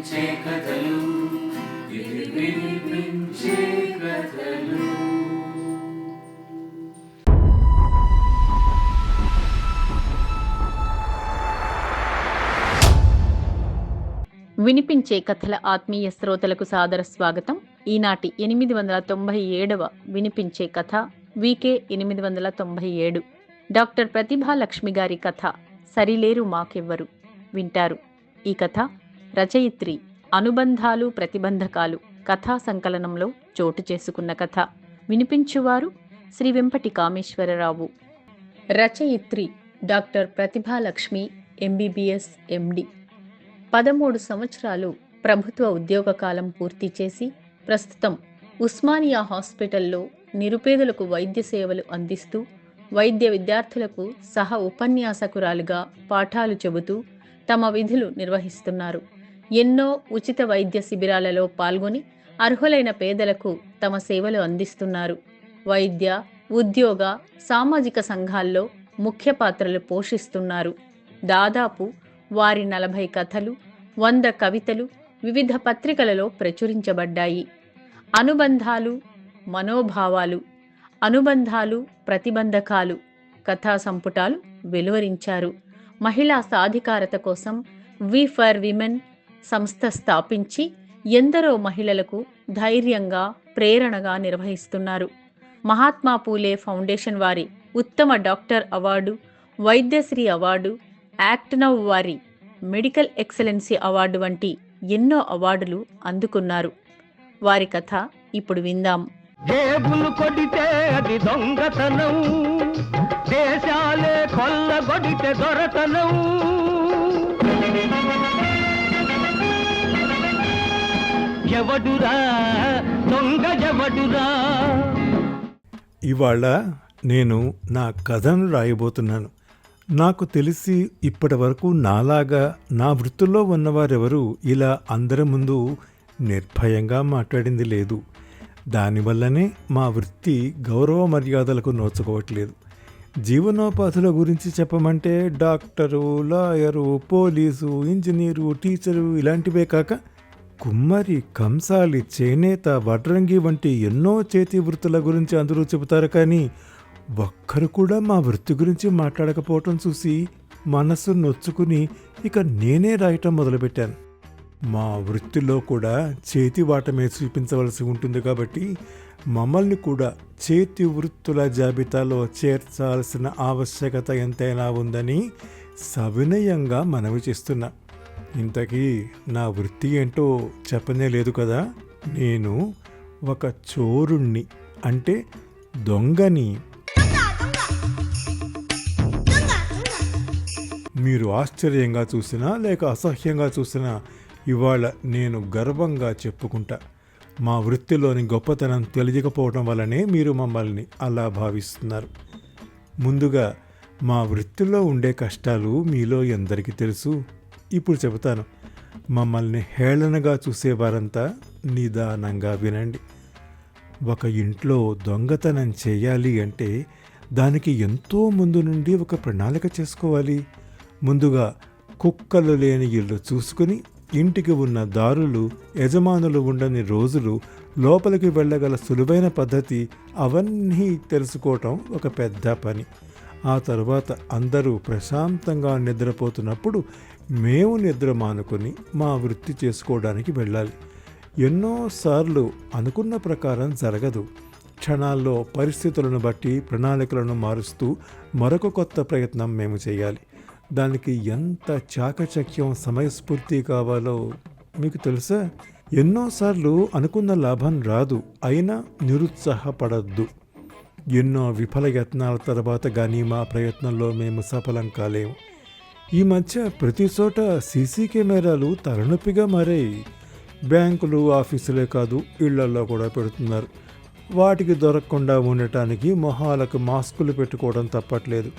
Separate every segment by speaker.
Speaker 1: వినిపించే కథలు.
Speaker 2: ఇది వినిపించే కథలు.
Speaker 1: వినిపించే కథల
Speaker 3: ఆత్మీయ శ్రోతలకు సాదర స్వాగతం. ఈనాటి ఎనిమిది వందల తొంభై ఏడవ వినిపించే కథ వికే ఎనిమిది వందల తొంభై ఏడు. డాక్టర్ ప్రతిభా లక్ష్మి గారి కథ సరిలేరు మాకెవ్వరు వింటారు. ఈ కథ రచయిత్రి అనుబంధాలు ప్రతిబంధకాలు కథా సంకలనంలో చోటు చేసుకున్న కథ. వినిపించువారు శ్రీ వెంపటి కామేశ్వరరావు రచయిత్రి డాక్టర్ ప్రతిభాలక్ష్మి ఎంబీబీఎస్ ఎండి. పదమూడు సంవత్సరాలు ప్రభుత్వ ఉద్యోగ కాలం పూర్తి చేసి ప్రస్తుతం ఉస్మానియా హాస్పిటల్లో నిరుపేదలకు వైద్య సేవలు అందిస్తూ వైద్య విద్యార్థులకు సహ ఉపన్యాసకురాలుగా పాఠాలు చెబుతూ తమ విధులు నిర్వహిస్తున్నారు. ఎన్నో ఉచిత వైద్య శిబిరాలలో పాల్గొని అర్హులైన పేదలకు తమ సేవలు అందిస్తున్నారు. వైద్య ఉద్యోగ సామాజిక సంఘాల్లో ముఖ్య పాత్రలు పోషిస్తున్నారు. దాదాపు వారి నలభై కథలు వంద కవితలు వివిధ పత్రికలలో ప్రచురించబడ్డాయి. అనుబంధాలు మనోభావాలు అనుబంధాలు ప్రతిబంధకాలు కథా సంపుటాలు వెలువరించారు. మహిళా సాధికారత కోసం వి ఫర్ విమెన్ సంస్థ స్థాపించి ఎందరో మహిళలకు ధైర్యంగా ప్రేరణగా నిర్వహిస్తున్నారు. మహాత్మా పూలే ఫౌండేషన్ వారి ఉత్తమ doctor award Vaidyashri award act now వారి మెడికల్ ఎక్సలెన్సీ అవార్డు వంటి ఎన్నో అవార్డులు అందుకున్నారు. వారి కథ ఇప్పుడు విందాం.
Speaker 4: జేబులు కొడితే అది దొంగతనం దేశాలే కొల్లగొడితే దొరతనం. ఎవడురా దొంగ ఎవడురా
Speaker 5: ఇవాళ నేను నా కథను రాయబోతున్నాను. నాకు తెలిసి ఇప్పటి వరకు నాలాగా నా వృత్తిలో ఉన్నవారెవరూ ఇలా అందరి ముందు నిర్భయంగా మాట్లాడింది లేదు. దానివల్లనే మా వృత్తి గౌరవ మర్యాదలకు నోచుకోవట్లేదు. జీవనోపాధుల గురించి చెప్పమంటే doctor lawyer police engineer teacher ఇలాంటివే కాక కుమ్మరి కంసాలి చేనేత వడ్రంగి వంటి ఎన్నో చేతి వృత్తుల గురించి అందరూ చెబుతారు కానీ ఒక్కరు కూడా మా వృత్తి గురించి మాట్లాడకపోవటం చూసి మనసు నొచ్చుకుని ఇక నేనే రాయటం మొదలుపెట్టాను. మా వృత్తిలో కూడా చేతి వాటమే చూపించవలసి ఉంటుంది కాబట్టి మమ్మల్ని కూడా చేతి వృత్తుల జాబితాలో చేర్చాల్సిన ఆవశ్యకత ఎంతైనా ఉందని సవినయంగా మనవి చేస్తున్నా. ఇంతకీ నా వృత్తి ఏంటో చెప్పనే లేదు కదా? నేను ఒక చోరుణ్ణి అంటే దొంగని. మీరు ఆశ్చర్యంగా చూసినా లేక అసహ్యంగా చూసినా ఇవాళ నేను గర్వంగా చెప్పుకుంటా. మా వృత్తిలోని గొప్పతనం తెలియకపోవడం వల్లనే మీరు మమ్మల్ని అలా భావిస్తున్నారు. ముందుగా మా వృత్తిలో ఉండే కష్టాలు మీలో ఎందరికీ తెలుసు? ఇప్పుడు చెబుతాను. మమ్మల్ని హేళనగా చూసేవారంతా నిదానంగా వినండి. ఒక ఇంట్లో దొంగతనం చేయాలి అంటే దానికి ఎంతో ముందు నుండి ఒక ప్రణాళిక చేసుకోవాలి. ముందుగా కుక్కలు లేని ఇల్లు చూసుకుని ఇంటికి ఉన్న దారులు యజమానులు ఉండని రోజులు లోపలికి వెళ్ళగల సులువైన పద్ధతి అవన్నీ తెలుసుకోవటం ఒక పెద్ద పని. ఆ తర్వాత అందరూ ప్రశాంతంగా నిద్రపోతున్నప్పుడు మేము నిద్ర మానుకొని మా వృత్తి చేసుకోవడానికి వెళ్ళాలి. ఎన్నోసార్లు అనుకున్న ప్రకారం జరగదు. క్షణాల్లో పరిస్థితులను బట్టి ప్రణాళికలను మారుస్తూ మరొక కొత్త ప్రయత్నం మేము చేయాలి. దానికి ఎంత చాకచక్యం సమయస్ఫూర్తి కావాలో మీకు తెలుసా? ఎన్నోసార్లు అనుకున్న లాభం రాదు అయినా నిరుత్సాహపడద్దు. ఎన్నో విఫల యత్నాల తర్వాత కానీ మా ప్రయత్నంలో మేము సఫలం కాలేము. ఈ మధ్య ప్రతి చోట సీసీ కెమెరాలు తలనొప్పిగా మారాయి. బ్యాంకులు ఆఫీసులే కాదు ఇళ్ళల్లో కూడా పెడుతున్నారు. వాటికి దొరకకుండా ఉండటానికి మొహాలకు మాస్కులు పెట్టుకోవడం తప్పట్లేదు.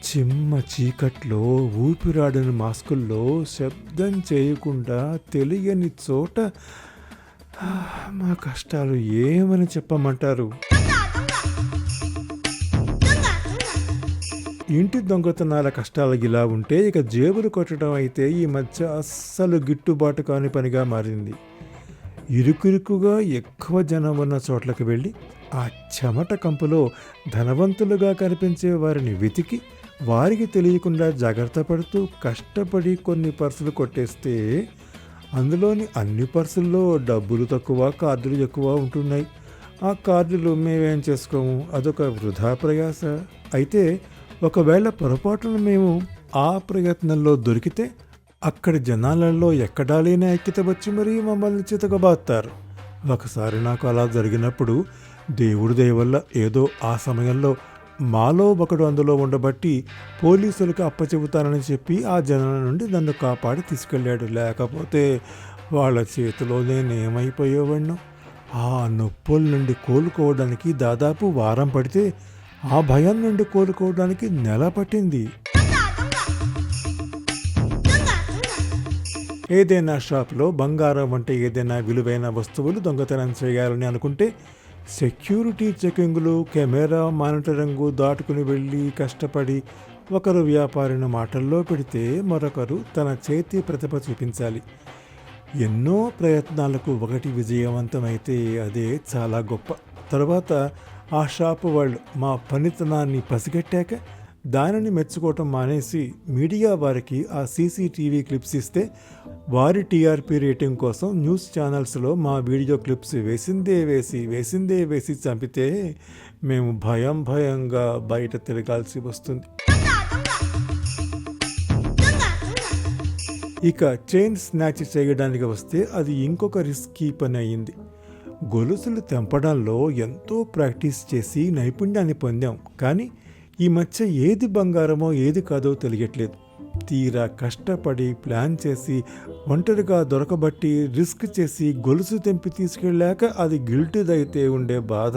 Speaker 5: చిమ్మ చీకట్లో ఊపిరాడిన మాస్కుల్లో శబ్దం చేయకుండా తెలియని చోట ఆ, మా కష్టాలు ఏమని చెప్పమంటారు? ఇంటి దొంగతనాల కష్టాలు ఇలా ఉంటే ఇక జేబులు కొట్టడం అయితే ఈ మధ్య అస్సలు గిట్టుబాటు కాని పనిగా మారింది. ఇరుకురుకుగా ఎక్కువ జనం ఉన్న చోట్లకు వెళ్ళి ఆ చెమట కంపులో ధనవంతులుగా కనిపించే వారిని వెతికి వారికి తెలియకుండా జాగ్రత్త పడుతూ కష్టపడి కొన్ని పర్సులు కొట్టేస్తే అందులోని అన్ని పర్సుల్లో డబ్బులు తక్కువ కార్డులు ఎక్కువ ఉంటున్నాయి. ఆ కార్డులు మేమేం చేసుకోము? అదొక వృధా ప్రయాస. అయితే ఒకవేళ పొరపాటున మేము ఆ ప్రయత్నంలో దొరికితే అక్కడి జనాలలో ఎక్కడా లేని ఐక్యత వచ్చి మరీ మమ్మల్ని చితకబాస్తారు ఒకసారి నాకు అలా జరిగినప్పుడు దేవుడి దయవల్ల ఏదో ఆ సమయంలో మాలో ఒకడు అందులో ఉండబట్టి పోలీసులకు అప్పచెబుతానని చెప్పి ఆ జనాల నుండి నన్ను కాపాడి తీసుకెళ్ళాడు. లేకపోతే వాళ్ళ చేతిలో నేనేమైపోయేవాడిను ఆ నొప్పుల నుండి కోలుకోవడానికి దాదాపు వారం పడితే ఆ భయం నుండి కోలుకోవడానికి నెల పట్టింది. ఏదైనా షాప్లో బంగారం వంటి ఏదైనా విలువైన వస్తువులు దొంగతనం చేయాలని అనుకుంటే సెక్యూరిటీ చెకింగ్లు కెమెరా మానిటరింగ్ దాటుకుని వెళ్ళి కష్టపడి ఒకరు వ్యాపారిని మాటల్లో పెడితే మరొకరు తన చేతి ప్రతిభ చూపించాలి. ఎన్నో ప్రయత్నాలకు ఒకటి విజయవంతమైతే అదే చాలా గొప్ప. తర్వాత ఆ షాపు వాళ్ళు మా పనితనాన్ని పసిగట్టాక దానిని మెచ్చుకోవటం మానేసి మీడియా వారికి ఆ సీసీటీవీ క్లిప్స్ ఇస్తే వారి టీఆర్పీ రేటింగ్ కోసం న్యూస్ ఛానల్స్లో మా వీడియో క్లిప్స్ వేసిందే వేసి వేసిందే వేసి చంపితే మేము భయం భయంగా బయట తిరగాల్సి వస్తుంది. ఇక చైన్ స్నాచ్ చేయడానికి వస్తే అది ఇంకొక రిస్కీ పని అయింది. గొలుసులు తెంపడంలో ఎంతో ప్రాక్టీస్ చేసి నైపుణ్యాన్ని పొందాం. కానీ ఈ మధ్య ఏది బంగారమో ఏది కాదో తెలియట్లేదు. తీరా కష్టపడి ప్లాన్ చేసి ఒంటరిగా దొరకబట్టి రిస్క్ చేసి గొలుసు తెంపి తీసుకెళ్ళాక అది గిల్టిదైతే ఉండే బాధ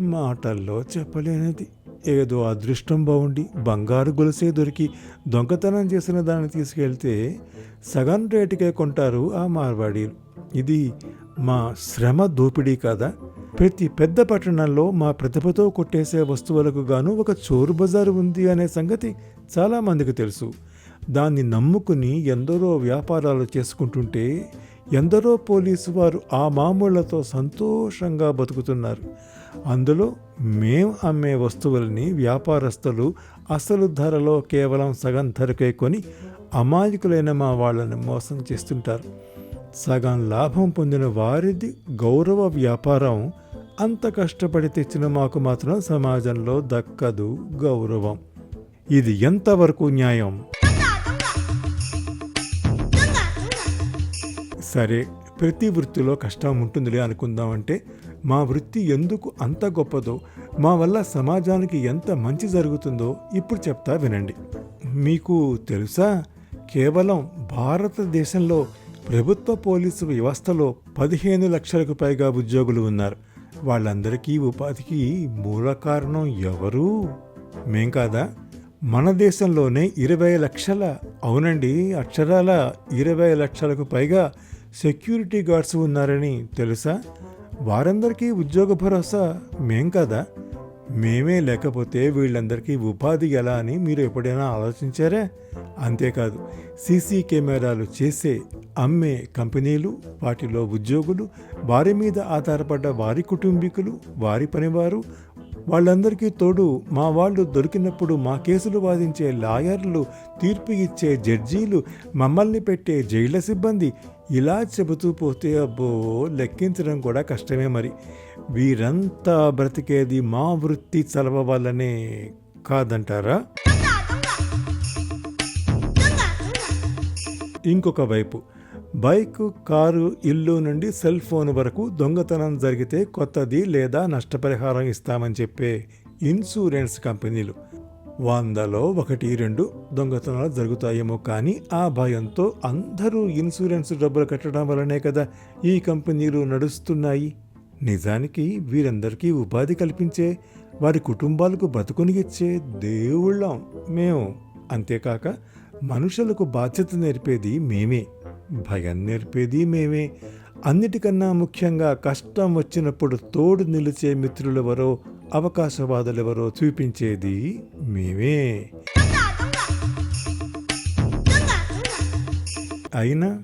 Speaker 5: మాటల్లో చెప్పలేనిది. ఏదో అదృష్టం బాగుండి బంగారు గొలుసే దొరికి దొంగతనం చేసిన దాన్ని తీసుకెళ్తే సగం రేటుకే కొంటారు ఆ మార్వాడీలు. ఇది మా శ్రమ దోపిడీ కాదా? ప్రతి పెద్ద పట్టణంలో మా ప్రతిభతో కొట్టేసే వస్తువులకు గాను ఒక చోరు బజారు ఉంది అనే సంగతి చాలామందికి తెలుసు. దాన్ని నమ్ముకుని ఎందరో వ్యాపారాలు చేసుకుంటుంటే ఎందరో పోలీసు వారు ఆ మామూళ్ళతో సంతోషంగా బతుకుతున్నారు. అందులో మేం అమ్మే వస్తువులని వ్యాపారస్తులు అసలు ధరలో కేవలం సగం ధరకే కొని అమాయకులైన మా వాళ్ళని మోసం చేస్తుంటారు. సగం లాభం పొందిన వారిది గౌరవ వ్యాపారం. అంత కష్టపడి తెచ్చిన మాకు మాత్రం సమాజంలో దక్కదు గౌరవం. ఇది ఎంతవరకు న్యాయం? సరే ప్రతి వృత్తిలో కష్టం ఉంటుందిలే అనుకుందామంటే మా వృత్తి ఎందుకు అంత గొప్పదో మా వల్ల సమాజానికి ఎంత మంచి జరుగుతుందో ఇప్పుడు చెప్తా వినండి. మీకు తెలుసా? కేవలం భారతదేశంలో ప్రభుత్వ పోలీసు వ్యవస్థలో పదిహేను లక్షలకు పైగా ఉద్యోగులు ఉన్నారు. వాళ్ళందరికీ ఉపాధికి మూల కారణం ఎవరు? మేం కాదా? మన దేశంలోనే ఇరవై లక్షల అవునండి అక్షరాల ఇరవై లక్షలకు పైగా సెక్యూరిటీ గార్డ్స్ ఉన్నారని తెలుసా? వారందరికీ ఉద్యోగ భరోసా మేం కదా? మేమే లేకపోతే వీళ్ళందరికీ ఉపాధి ఎలా అని మీరు ఎప్పుడైనా ఆలోచించారా? అంతేకాదు సీసీ కెమెరాలు చేసే అమ్మే కంపెనీలు వాటిలో ఉద్యోగులు వారి మీద ఆధారపడ్డ వారి కుటుంబీకులు వారి పనివారు వాళ్ళందరికీ తోడు మా వాళ్ళు దొరికినప్పుడు మా కేసులు వాదించే లాయర్లు తీర్పు ఇచ్చే జడ్జీలు మమ్మల్ని పెట్టే జైళ్ళ సిబ్బంది ఇలా చెబుతూ పోతే అబ్బో లెక్కించడం కూడా కష్టమే మరి. వీరంతా బ్రతికేది మా వృత్తి చలవ వల్లనే కాదంటారా? ఇంకొక వైపు బైక్ కారు ఇల్లు నుండి సెల్ ఫోన్ వరకు దొంగతనం జరిగితే కొత్తది లేదా నష్టపరిహారం ఇస్తామని చెప్పే ఇన్సూరెన్స్ కంపెనీలు. వందలో ఒకటి రెండు దొంగతనాలు జరుగుతాయేమో కానీ ఆ భయంతో అందరూ ఇన్సూరెన్స్ డబ్బులు కట్టడం వలనే కదా ఈ కంపెనీలు నడుస్తున్నాయి. నిజానికి వీరందరికీ ఉపాధి కల్పించే వారి కుటుంబాలకు బతుకునిగిచ్చే దేవుళ్ళం మేము. అంతేకాక మనుషులకు బాధ్యత నేర్పేది మేమే. భయం నేర్పేది మేమే. అన్నిటికన్నా ముఖ్యంగా కష్టం వచ్చినప్పుడు తోడు నిలిచే మిత్రులెవరో అవకాశవాదులెవరో చూపించేది మేమే. అయినా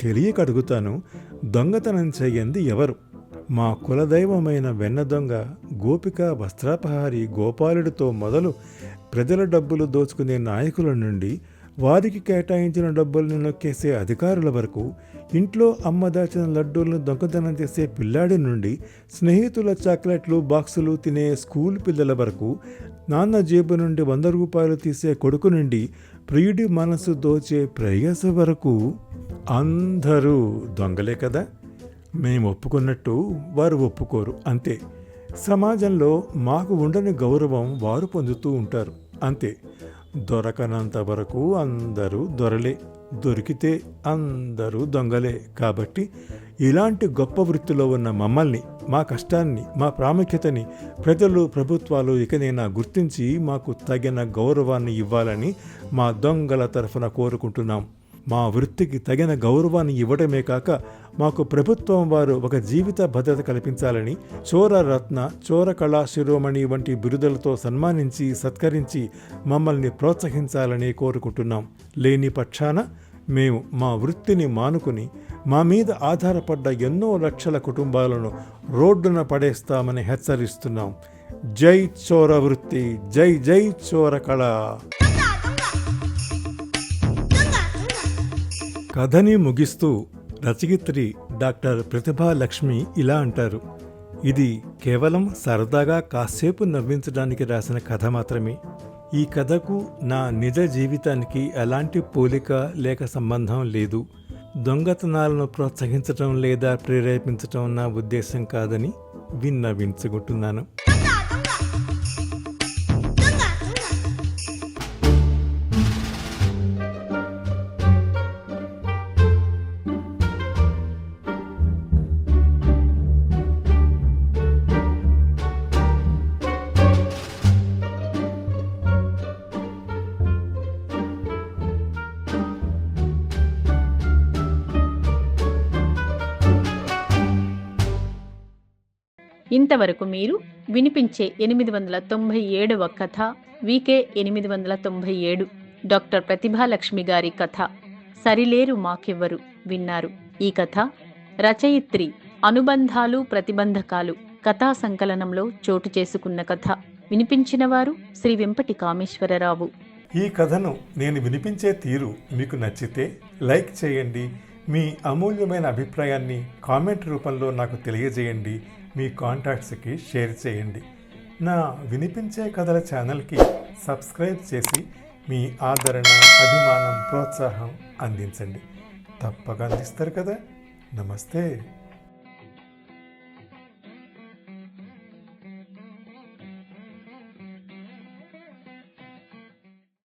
Speaker 5: తెలియక అడుగుతాను దొంగతనం చేయంది ఎవరు? మా కులదైవమైన వెన్న దొంగ గోపిక వస్త్రాపహారి గోపాలుడితో మొదలు ప్రజల డబ్బులు దోచుకునే నాయకుల నుండి వారికి కేటాయించిన డబ్బులను నొక్కేసే అధికారుల వరకు ఇంట్లో అమ్మ దాచిన లడ్డూలను దొంగతనం చేసే పిల్లాడి నుండి స్నేహితుల చాక్లెట్లు బాక్సులు తినే స్కూల్ పిల్లల వరకు నాన్న జేబు నుండి వంద రూపాయలు తీసే కొడుకు నుండి ప్రియుడి మనసు దోచే ప్రయాస వరకు అందరూ దొంగలే కదా? మేము ఒప్పుకున్నట్టు వారు ఒప్పుకోరు అంతే. సమాజంలో మాకు ఉండని గౌరవం వారు పొందుతూ ఉంటారు అంతే. దొరకనంత వరకు అందరూ దొరలే దొరికితే అందరూ దొంగలే. కాబట్టి ఇలాంటి గొప్ప వృత్తిలో ఉన్న మమ్మల్ని మా కష్టాన్ని మా ప్రాముఖ్యతని ప్రజలు ప్రభుత్వాలు ఇకనైనా గుర్తించి మాకు తగిన గౌరవాన్ని ఇవ్వాలని మా దొంగల తరఫున కోరుకుంటున్నాం. మా వృత్తికి తగిన గౌరవాన్ని ఇవ్వడమే కాక మాకు ప్రభుత్వం వారు ఒక జీవిత భద్రత కల్పించాలని చోర రత్న చోర కళా శిరోమణి వంటి బిరుదులతో సన్మానించి సత్కరించి మమ్మల్ని ప్రోత్సహించాలని కోరుకుంటున్నాం. లేని పక్షాన మేము మా వృత్తిని మానుకుని మా మీద ఆధారపడ్డ ఎన్నో లక్షల కుటుంబాలను రోడ్డున పడేస్తామని హెచ్చరిస్తున్నాం. జై చోర వృత్తి జై జై చోర కళ. కథని ముగిస్తూ రచయిత్రి డాక్టర్ ప్రతిభా లక్ష్మి ఇలా అంటారు. ఇది కేవలం సరదాగా కాసేపు నవ్వించడానికి రాసిన కథ మాత్రమే. ఈ కథకు నా నిజ జీవితానికి ఎలాంటి పోలిక లేక సంబంధం లేదు. దొంగతనాలను ప్రోత్సహించటం లేదా ప్రేరేపించటం నా ఉద్దేశం కాదని విన్నవించుకుంటున్నాను.
Speaker 3: ఇంతవరకు మీరు వినిపించే ఎనిమిది వందల తొంభై ఏడవ కథ వికే ఎనిమిది వందల తొంభై ఏడు. డాక్టర్ ప్రతిభాలక్ష్మి గారి కథ. సరిలేరు మాకెవ్వరు విన్నారు. ఈ కథ రచయిత్రి అనుబంధాలు ప్రతిబంధకాలు కథా సంకలనంలో చోటు చేసుకున్న కథ. వినిపించినవారు శ్రీ వెంపటి కామేశ్వరరావు
Speaker 5: ఈ కథను నేను వినిపించే తీరు మీకు నచ్చితే లైక్ చేయండి. మీ అమూల్యమైన అభిప్రాయాన్ని కామెంట్ రూపంలో నాకు తెలియజేయండి. మీ కాంటాక్ట్స్కి షేర్ చేయండి. నా వినిపించే కథల ఛానల్కి సబ్స్క్రైబ్ చేసి మీ ఆదరణ అభిమానం ప్రోత్సాహం అందించండి. తప్పక అందిస్తారు కదా. నమస్తే.